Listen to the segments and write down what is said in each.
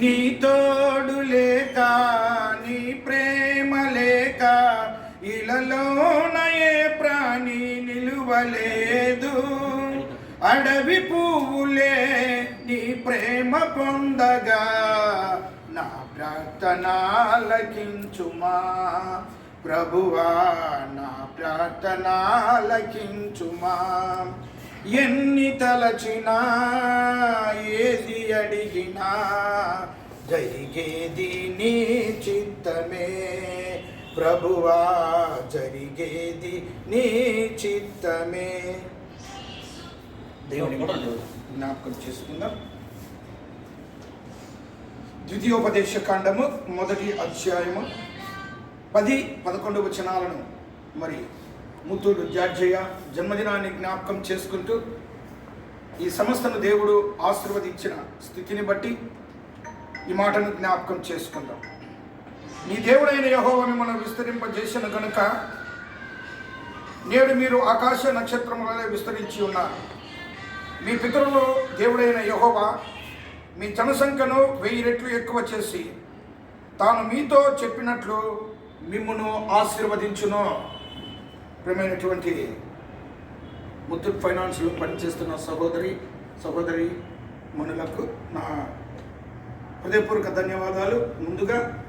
నీ తోడు లేక నీ ప్రేమ లేక ఇలలోన ఏ ప్రాణి నిలువలేదు. అడవి పువ్వులే నీ ప్రేమ పొందగా నా ప్రార్థనాలకించుమా. ప్రభువా నా ప్రార్థనాలకించుమా. ఎన్ని తలచినా ఏది అడిగినా జరిగేది నీ చిత్తమే. ప్రభువా జరిగేది నీ చిత్తమే. దేవుని జ్ఞాపకం చేసుకుందాం. ద్వితీయోపదేశ కాండము మొదటి అధ్యాయము పది పదకొండు వచనాలను మరి ముత్తూరు జార్జయ్య జన్మదినాన్ని జ్ఞాపకం చేసుకుంటూ ఈ సంస్థను దేవుడు ఆశీర్వదించిన స్థితిని బట్టి ఈ మాటను జ్ఞాపకం చేసుకుందాం. నీ దేవుడైన యహోవ మిమ్మల్ని విస్తరింపజేసిన కనుక నేడు మీరు ఆకాశ నక్షత్రములలో విస్తరించి ఉన్నారు. మీ పితరులు దేవుడైన యహోవ మీ జనసంఖ్యను వెయ్యి రెట్లు ఎక్కువ చేసి తాను మీతో చెప్పినట్లు మిమ్మును ఆశీర్వదించును. ప్రియమైనటువంటి ముత్తూట్ ఫైనాన్స్లో పనిచేస్తున్న సహోదరి సహోదరి మనులకు నా హృదయపూర్వక ధన్యవాదాలు. ముందుగా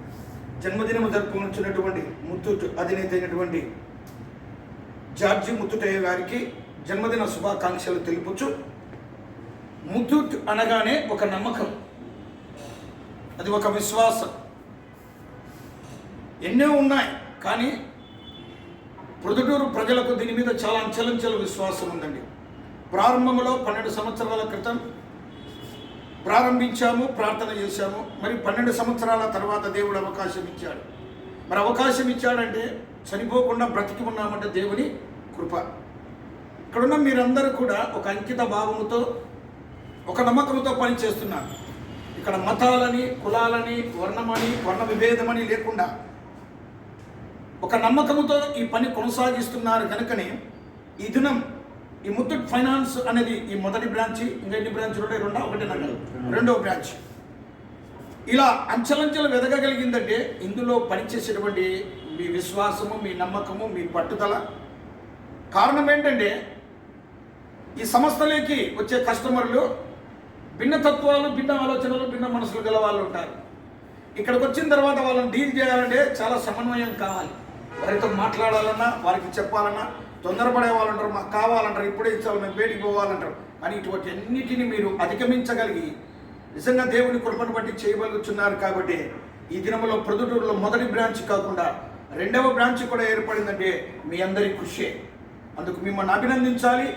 జన్మదినం జరుపుకున్నటువంటి ముత్తూట్ అధినేత అయినటువంటి జార్జి ముత్తుటయ్య గారికి జన్మదిన శుభాకాంక్షలు తెలుపుచు ముత్తూట్ అనగానే ఒక నమ్మకం. అది ఒక విశ్వాసం. ఎన్నో ఉన్నాయి కానీ ప్రొద్దుటూరు ప్రజలకు దీని మీద చాలా అంచెలంచెల విశ్వాసం ఉందండి. ప్రారంభంలో పన్నెండు సంవత్సరాల క్రితం ప్రారంభించాము ప్రార్థన చేశాము. మరి పన్నెండు సంవత్సరాల తర్వాత దేవుడు అవకాశం ఇచ్చాడు. మరి అవకాశం ఇచ్చాడంటే చనిపోకుండా బ్రతికి ఉన్నామంటే దేవుని కృప. ఇక్కడున్న మీరందరూ కూడా ఒక అంకిత భావముతో ఒక నమ్మకంతో పనిచేస్తున్నారు ఇక్కడ మతాలని కులాలని వర్ణమని వర్ణ విభేదమని లేకుండా ఒక నమ్మకంతో ఈ పని కొనసాగిస్తున్నారు కనుకనే ఈ దినం ఈ ముత్తూట్ ఫైనాన్స్ అనేది ఈ మొదటి బ్రాంచ్ ఇంకా ఎన్ని బ్రాంచ్లు ఉన్నాయి? రెండో? ఒకటి నగదు రెండో బ్రాంచ్. ఇలా అంచెలంచెలు వెదగగలిగిందంటే ఇందులో పనిచేసేటువంటి మీ విశ్వాసము మీ నమ్మకము మీ పట్టుదల. కారణం ఏంటంటే ఈ సంస్థలోకి వచ్చే కస్టమర్లు భిన్న తత్వాలు భిన్న ఆలోచనలు భిన్న మనసులు గల వాళ్ళు ఉంటారు. ఇక్కడికి వచ్చిన తర్వాత వాళ్ళని డీల్ చేయాలంటే చాలా సమన్వయం కావాలి. వారితో మాట్లాడాలన్నా వారికి చెప్పాలన్నా తొందరపడే వాళ్ళంటారు మాకు కావాలంటారు ఇప్పుడే ఇచ్చాము మేము బయటికి పోవాలంటారు. కానీ ఇటువంటి అన్నిటిని మీరు అధిగమించగలిగి నిజంగా దేవుని కృపను బట్టి చేయగలుగుతున్నారు కాబట్టి ఈ దినంలో ప్రొద్దుటూరులో మొదటి బ్రాంచ్ కాకుండా రెండవ బ్రాంచ్ కూడా ఏర్పడిందంటే మీ అందరి కృషి. అందుకు మిమ్మల్ని అభినందించాలి.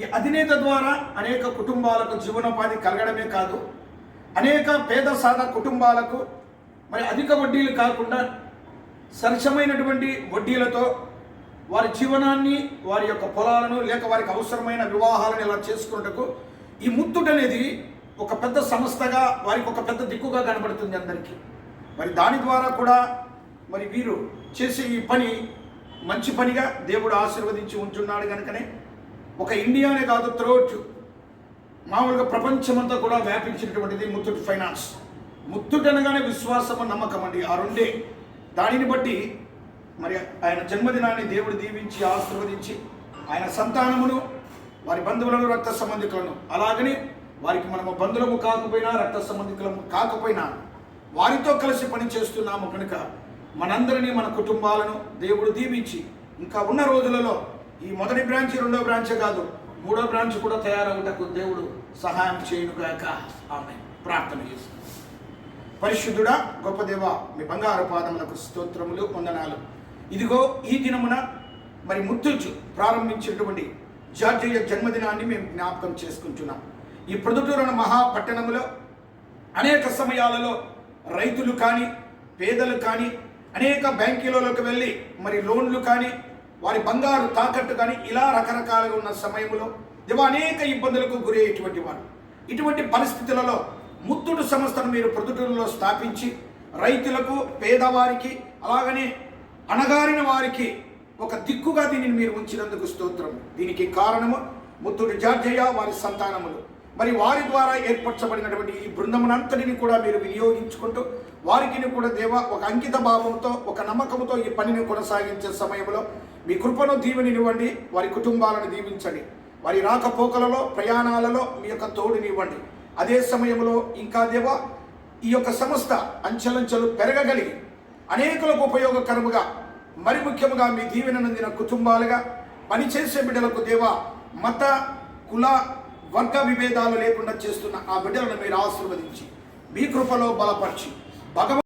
ఈ అధినేత ద్వారా అనేక కుటుంబాలకు జీవనోపాధి కలగడమే కాదు అనేక పేద సాధ కుటుంబాలకు మరి అధిక వడ్డీలు కాకుండా సరసమైనటువంటి వడ్డీలతో వారి జీవనాన్ని వారి యొక్క పొలాలను లేక వారికి అవసరమైన వివాహాలను ఇలా చేసుకున్నటకు ఈ ముత్తుడు అనేది ఒక పెద్ద సంస్థగా వారికి ఒక పెద్ద దిక్కుగా కనబడుతుంది అందరికీ. మరి దాని ద్వారా కూడా మరి వీరు చేసే ఈ పని మంచి పనిగా దేవుడు ఆశీర్వదించి ఉంచున్నాడు కనుకనే ఒక ఇండియానే కాదు త్రోట్ మామూలుగా ప్రపంచమంతా కూడా వ్యాపించినటువంటిది ముత్తూట్ ఫైనాన్స్. ముత్తూట్ అనగానే విశ్వాసము నమ్మకం అండి. ఆ రెండే. దానిని బట్టి మరి ఆయన జన్మదినాన్ని దేవుడు దీవించి ఆశీర్వదించి ఆయన సంతానమును వారి బంధువులను రక్త సంబంధికులను అలాగని వారికి మనము బంధువులము కాకపోయినా రక్త సంబంధికులము కాకపోయినా వారితో కలిసి పని చేస్తున్నాము కనుక మనందరినీ మన కుటుంబాలను దేవుడు దీవించి ఇంకా ఉన్న రోజులలో ఈ మొదటి బ్రాంచ్ రెండో బ్రాంచ్ కాదు మూడో బ్రాంచ్ కూడా తయారవుటకు దేవుడు సహాయం చేయనుగాక. ఆమె ప్రార్థన చేస్తాం పరిశుద్ధుడా గొప్ప దేవ మీ బంగారు పాదములకు స్తోత్రములు వందనాలు. ఇదిగో ఈ దినమున మరి ముత్తుచు ప్రారంభించినటువంటి జార్జయ్య జన్మదినాన్ని మేము జ్ఞాపకం చేసుకుంటున్నాం. ఈ ప్రొద్దుటూరున మహాపట్టణములో అనేక సమయాలలో రైతులు కానీ పేదలు కానీ అనేక బ్యాంకులలోకి వెళ్ళి మరి లోన్లు కానీ వారి బంగారు తాకట్టు కానీ ఇలా రకరకాలుగా ఉన్న సమయంలో దివా అనేక ఇబ్బందులకు గురయ్యేటువంటి వారు. ఇటువంటి పరిస్థితులలో ముత్తుడు సంస్థను మీరు ప్రొద్దుటూరులో స్థాపించి రైతులకు పేదవారికి అలాగనే అణగారిన వారికి ఒక దిక్కుగా దీనిని మీరు ఉంచినందుకు స్తోత్రం. దీనికి కారణము ముత్తుడు జార్జయ్య వారి సంతానములు. మరి వారి ద్వారా ఏర్పరచబడినటువంటి ఈ బృందమునంతటిని కూడా మీరు వినియోగించుకుంటూ వారికి కూడా దేవ ఒక అంకిత భావంతో ఒక నమ్మకంతో ఈ పనిని కొనసాగించే సమయంలో మీ కృపను దీవెనివ్వండి వారి కుటుంబాలను దీవించండి. వారి రాకపోకలలో ప్రయాణాలలో మీ యొక్క తోడునివ్వండి. అదే సమయంలో ఇంకా దేవా ఈ యొక్క సంస్థ అంచెలంచెలు పెరగగలిగి అనేకులకు ఉపయోగకరముగా మరి ముఖ్యముగా మీ దీవెన నందిన కుటుంబాలుగా పనిచేసే బిడ్డలకు దేవా మత కుల వర్గ విభేదాలు లేకుండా చేస్తున్న ఆ బిడ్డలను మీరు ఆశీర్వదించి మీ కృపలో బలపరిచి భగవ